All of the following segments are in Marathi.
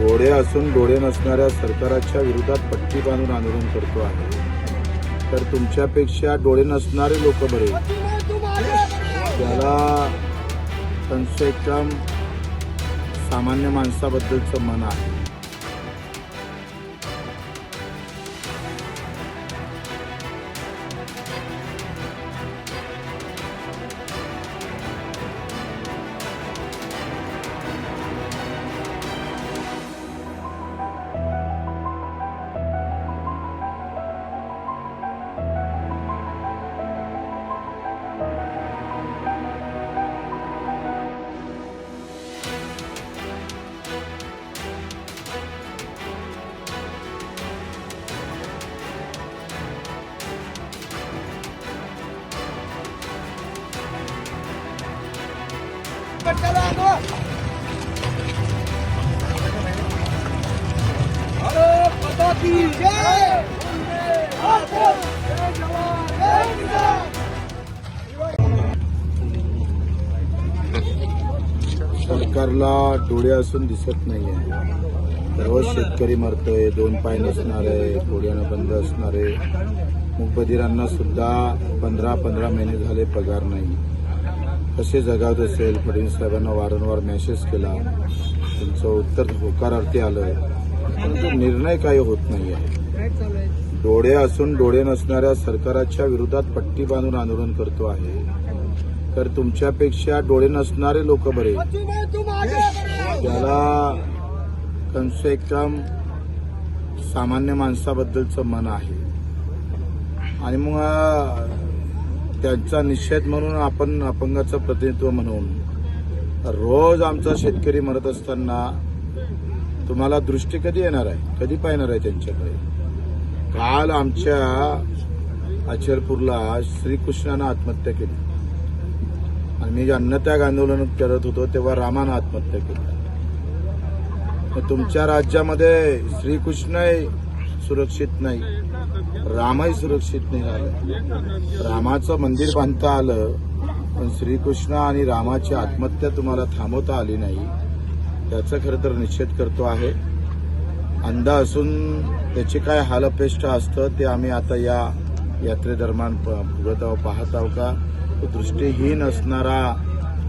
डोळे असून डोळे नसणाऱ्या सरकाराच्या विरोधात पट्टी बांधून आंदोलन करतो आहे. तर तुमच्यापेक्षा डोळे नसणारे लोक बरे. त्याला कमसे कम सामान्य माणसाबद्दलचं मन आहे. सरकारला डोळे असून दिसत नाहीये. रोज शेतकरी मरतोय दोन पाय नसणारे डोळ्यानं बंद असणारे मुकबधिरांना सुद्धा पंधरा पंधरा महिने झाले पगार नाही. कसे जगावत असेल फडणवीस साहेबांना वारंवार मेसेज केला. तुमचं उत्तर होकारार्थी आलं. परंतु निर्णय काही होत नाही आहे डोळे असून डोळे नसणाऱ्या सरकाराच्या विरोधात पट्टी बांधून आंदोलन करतो आहे. तर तुमच्यापेक्षा डोळे नसणारे लोक बरे. त्याला कमसे कम सामान्य माणसाबद्दलचं मन आहे. आणि मग त्यांचा निषेध म्हणून आपण अपंगाचं प्रतिनिधित्व म्हणून रोज आमचा शेतकरी मरत असताना तुम्हाला दृष्टी कधी येणार आहे? कधी पाहणार आहे त्यांच्याकडे? काल आमच्या अचलपूरला श्रीकृष्णानं आत्महत्या केली. आणि मी अन्नत्याग आंदोलन करत होतो तेव्हा रामानं आत्महत्या केली. तुमच्या राज्यामध्ये श्रीकृष्ण सुरक्षित नाही. रामही सुरक्षित नाही झालं रामाचं मंदिर बांधता आलं पण श्रीकृष्ण आणि रामाची आत्महत्या तुम्हाला थांबवता आली नाही त्याचा खरं तर निषेध करतो आहे. अंध असून त्याची काय हालपेष्ट असतं ते आम्ही आता या यात्रेदरम्यान प- भोगत पाहत आहोत का? तो दृष्टीहीन असणारा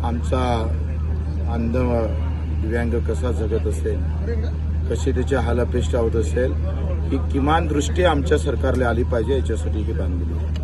आमचा अंध दिव्यांग कसा जगत असेल? कशी त्याची हालअपेष्टा होत असेल ही किमान दृष्टी आमच्या सरकारला आली पाहिजे याच्यासाठी ही बांधलेली आहे.